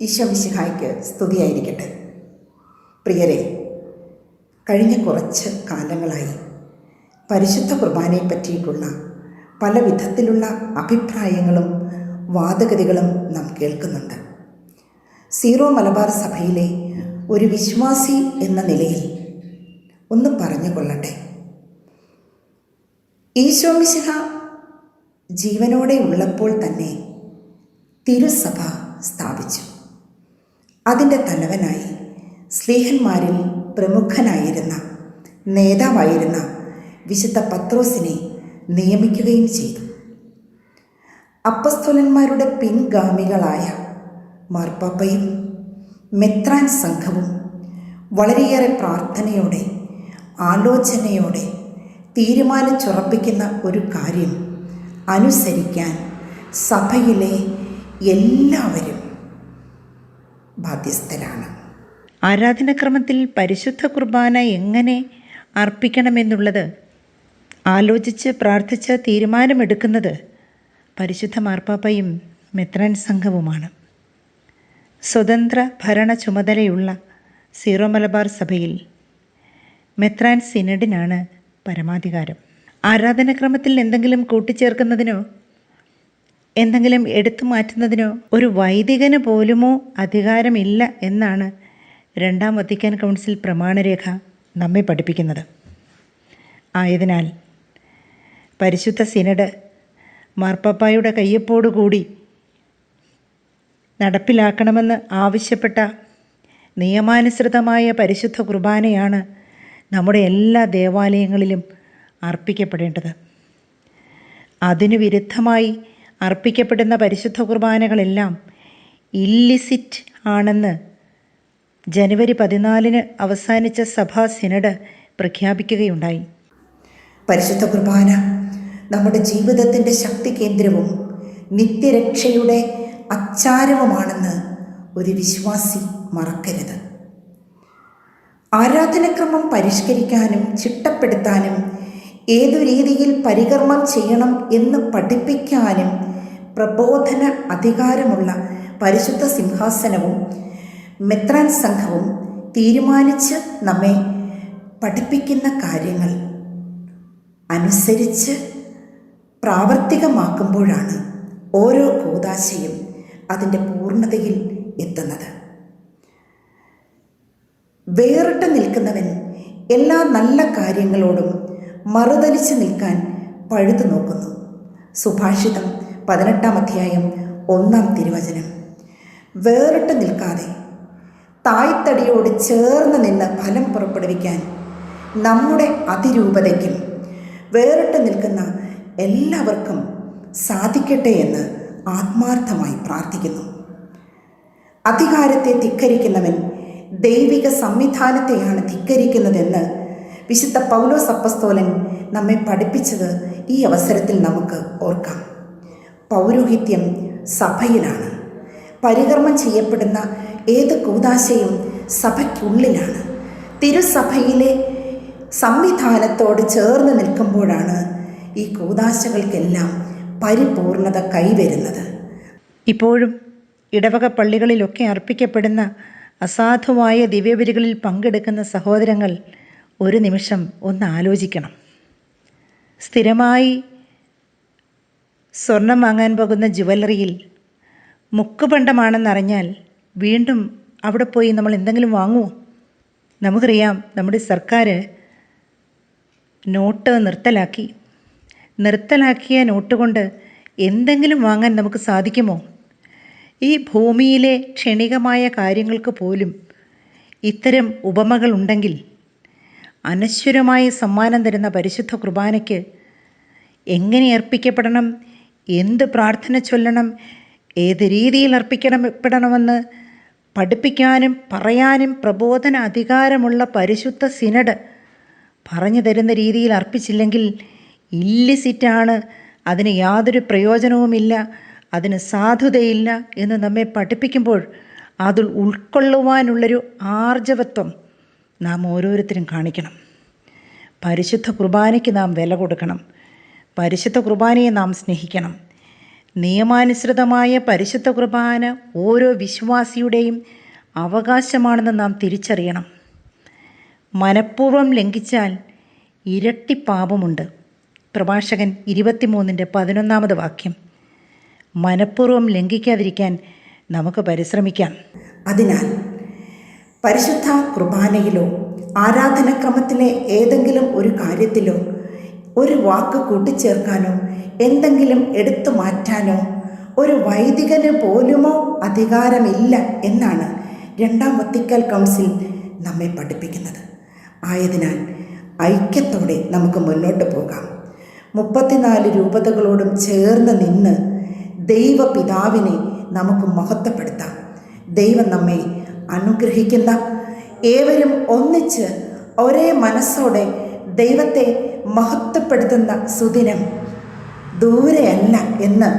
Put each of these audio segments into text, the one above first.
ഈശോമിശിഹായ്ക്ക് സ്തുതിയായിരിക്കട്ടെ. പ്രിയരെ കഴിഞ്ഞ കുറച്ച് കാലങ്ങളായി പരിശുദ്ധ കുർബാനയെ പറ്റിയിട്ടുള്ള പല വിധത്തിലുള്ള അഭിപ്രായങ്ങളും വാദഗതികളും നാം കേൾക്കുന്നുണ്ട്. സീറോ മലബാർ സഭയിലെ ഒരു വിശ്വാസി എന്ന നിലയിൽ ഒന്ന് പറഞ്ഞു കൊള്ളട്ടെ. ഈശോമിശിഹ ജീവനോടെ ഉള്ളപ്പോൾ തന്നെ തിരുസഭ സ്ഥാപിച്ചു. അതിന്റെ തലവനായി. സ്ലീഹന്മാരിൽ പ്രമുഖനായിരുന്ന നേതാവായിരുന്ന വിശുദ്ധ പത്രോസിനെ നിയമിക്കുകയും ചെയ്തു. അപ്പസ്തോലന്മാരുടെ പിൻഗാമികളായ മാർപ്പാപ്പയും മെത്രാൻ സംഘവും വളരെയേറെ പ്രാർത്ഥനയോടെ ആലോചനയോടെ തീരുമാനിച്ചുറപ്പിക്കുന്ന ഒരു കാര്യം അനുസരിക്കാൻ സഭയിലെ എല്ലാവരും ബാധ്യസ്ഥരാണ്. ആരാധനക്രമത്തിൽ പരിശുദ്ധ കുർബാന എങ്ങനെ അർപ്പിക്കണമെന്നുള്ളത് ആലോചിച്ച് പ്രാർത്ഥിച്ച് തീരുമാനമെടുക്കുന്നത് പരിശുദ്ധ മാർപ്പാപ്പയും മെത്രൻ സംഘവുമാണ്. സ്വതന്ത്ര ഭരണ ചുമതലയുള്ള സീറോ മലബാർ സഭയിൽ മെത്രാൻ സിനഡിനാണ് പരമാധികാരം. ആരാധനക്രമത്തിൽ എന്തെങ്കിലും കൂട്ടിച്ചേർക്കുന്നതിനോ എന്തെങ്കിലും എടുത്തു മാറ്റുന്നതിനോ ഒരു വൈദികന് പോലുമോ അധികാരമില്ല എന്നാണ് രണ്ടാം വത്തിക്കാൻ കൗൺസിൽ പ്രമാണരേഖ നമ്മെ പഠിപ്പിക്കുന്നത്. ആയതിനാൽ പരിശുദ്ധ സിനഡ് മാർപ്പാപ്പായുടെ കയ്യൊപ്പോടുകൂടി നടപ്പിലാക്കണമെന്ന് ആവശ്യപ്പെട്ട നിയമാനുസൃതമായ പരിശുദ്ധ കുർബാനയാണ് നമ്മുടെ എല്ലാ ദേവാലയങ്ങളിലും അർപ്പിക്കപ്പെടേണ്ടത്. അതിനു വിരുദ്ധമായി അർപ്പിക്കപ്പെടുന്ന പരിശുദ്ധ കുർബാനകളെല്ലാം ഇല്ലിസിറ്റ് ആണെന്ന് ജനുവരി പതിനാലിന് അവസാനിച്ച സഭാ സിനഡ് പ്രഖ്യാപിക്കുകയുണ്ടായി. പരിശുദ്ധ കുർബാന നമ്മുടെ ജീവിതത്തിന്റെ ശക്തി കേന്ദ്രവും നിത്യരക്ഷയുടെ അച്ചാരവുമാണെന്ന് ഒരു വിശ്വാസി മറക്കരുത്. ആരാധനക്രമം പരിഷ്കരിക്കാനും ചിട്ടപ്പെടുത്താനും ഏതു രീതിയിൽ പരികർമ്മം ചെയ്യണം എന്ന് പഠിപ്പിക്കാനും പ്രബോധന അധികാരമുള്ള പരിശുദ്ധ സിംഹാസനവും മെത്രാൻ സംഘവും തീരുമാനിച്ച് നമ്മെ പഠിപ്പിക്കുന്ന കാര്യങ്ങൾ അനുസരിച്ച് പ്രാവർത്തികമാക്കുമ്പോഴാണ് ഓരോ കൂതാശയും അതിന്റെ പൂർണതയിൽ എത്തുന്നത്. വേറിട്ട് നിൽക്കുന്നവൻ എല്ലാ നല്ല കാര്യങ്ങളോടും മറുതലിച്ച് നിൽക്കാൻ പഴുതു നോക്കുന്നു സുഭാഷിതം പതിനെട്ടാം അധ്യായം ഒന്നാം തിരുവചനം. വേറിട്ട് നിൽക്കാതെ തായ്തടിയോട് ചേർന്ന് നിന്ന് ഫലം പുറപ്പെടുവിക്കാൻ നമ്മുടെ അതിരൂപതയ്ക്കും വേറിട്ട് നിൽക്കുന്ന എല്ലാവർക്കും സാധിക്കട്ടെ എന്ന് ആത്മാർത്ഥമായി പ്രാർത്ഥിക്കുന്നു. അധികാരത്തെ ധിക്കരിക്കുന്നവൻ ദൈവിക സംവിധാനത്തെയാണ് ധിക്കരിക്കുന്നതെന്ന് വിശുദ്ധ പൗലോസ് അപ്പസ്തോലൻ നമ്മെ പഠിപ്പിച്ചത് ഈ അവസരത്തിൽ നമുക്ക് ഓർക്കാം. പൗരോഹിത്യം സഭയിലാണ്. പരികർമ്മം ചെയ്യപ്പെടുന്ന ഏത് കൂതാശയും സഭയ്ക്കുള്ളിലാണ്. തിരുസഭയിലെ സംവിധാനത്തോട് ചേർന്ന് നിൽക്കുമ്പോഴാണ് ഈ കൂതാശകൾക്കെല്ലാം പരിപൂർണത കൈവരുന്നത്. ഇപ്പോഴും ഇടവക പള്ളികളിലൊക്കെ അർപ്പിക്കപ്പെടുന്ന അസാധുവായ ദിവ്യബലികളിൽ പങ്കെടുക്കുന്ന സഹോദരങ്ങൾ ഒരു നിമിഷം ഒന്ന് ആലോചിക്കണം. സ്ഥിരമായി സ്വർണം വാങ്ങാൻ പോകുന്ന ജുവല്ലറിയിൽ മുക്കുപണ്ടമാണെന്നറിഞ്ഞാൽ വീണ്ടും അവിടെ പോയി നമ്മൾ എന്തെങ്കിലും വാങ്ങുമോ? നമുക്കറിയാം നമ്മുടെ സർക്കാർ നോട്ട് നിർത്തലാക്കി. നിർത്തലാക്കിയ നോട്ട് കൊണ്ട് എന്തെങ്കിലും വാങ്ങാൻ നമുക്ക് സാധിക്കുമോ? ഈ ഭൂമിയിലെ ക്ഷണികമായ കാര്യങ്ങൾക്ക് പോലും ഇത്തരം ഉപമകളുണ്ടെങ്കിൽ അനശ്വരമായ സമ്മാനം തരുന്ന പരിശുദ്ധ കുർബാനയ്ക്ക് എങ്ങനെ അർപ്പിക്കപ്പെടണം എന്ത് പ്രാർത്ഥന ചൊല്ലണം? ഏത് രീതിയിൽ അർപ്പിക്കണം പഠിപ്പിക്കാനും പറയാനും പ്രബോധന അധികാരമുള്ള പരിശുദ്ധ സിനഡ് പറഞ്ഞു തരുന്ന രീതിയിൽ അർപ്പിച്ചില്ലെങ്കിൽ ഇല്ലിസിറ്റാണ്. അതിന് യാതൊരു പ്രയോജനവുമില്ല അതിന് സാധുതയില്ല എന്ന് നമ്മെ പഠിപ്പിക്കുമ്പോൾ അതിൽ ഉൾക്കൊള്ളുവാനുള്ളൊരു ആർജവത്വം നാം ഓരോരുത്തരും കാണിക്കണം. പരിശുദ്ധ കുർബാനയ്ക്ക് നാം വില കൊടുക്കണം. പരിശുദ്ധ കുർബാനയെ നാം സ്നേഹിക്കണം. നിയമാനുസൃതമായ പരിശുദ്ധ കുർബാന ഓരോ വിശ്വാസിയുടെയും അവകാശമാണെന്ന് നാം തിരിച്ചറിയണം. മനഃപൂർവം ലംഘിച്ചാൽ ഇരട്ടി പാപമുണ്ട്. പ്രഭാഷകൻ ഇരുപത്തിമൂന്നിന്റെ പതിനൊന്നാമത് വാക്യം. മനഃപൂർവം ലംഘിക്കാതിരിക്കാൻ നമുക്ക് പരിശ്രമിക്കാം. അതിനാൽ പരിശുദ്ധ കുർബാനയിലോ ആരാധനക്രമത്തിലെ ഏതെങ്കിലും ഒരു കാര്യത്തിലോ ഒരു വാക്ക് കൂട്ടിച്ചേർക്കാനോ എന്തെങ്കിലും എടുത്തു മാറ്റാനോ ഒരു വൈദികന് പോലുമോ അധികാരമില്ല എന്നാണ് രണ്ടാം വത്തിക്കൽ കൗൺസിൽ നമ്മെ പഠിപ്പിക്കുന്നത്. ആയതിനാൽ ഐക്യത്തോടെ നമുക്ക് മുന്നോട്ട് പോകാം. മുപ്പത്തിനാല് രൂപതകളോടും ചേർന്ന് നിന്ന് ദൈവപിതാവിനെ നമുക്ക് മഹത്വപ്പെടുത്താം. ദൈവം നമ്മെ അനുഗ്രഹിക്കുന്ന ഏവരും ഒന്നിച്ച് ഒരേ മനസ്സോടെ ദൈവത്തെ മഹത്വപ്പെടുത്തുന്ന സുദിനം ദൂരെയല്ല എന്ന്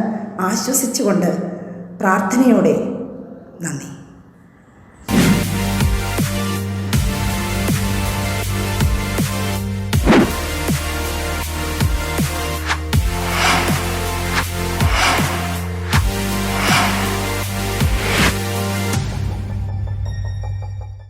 ആശ്വസിച്ചുകൊണ്ട് പ്രാർത്ഥനയോടെ നന്ദി.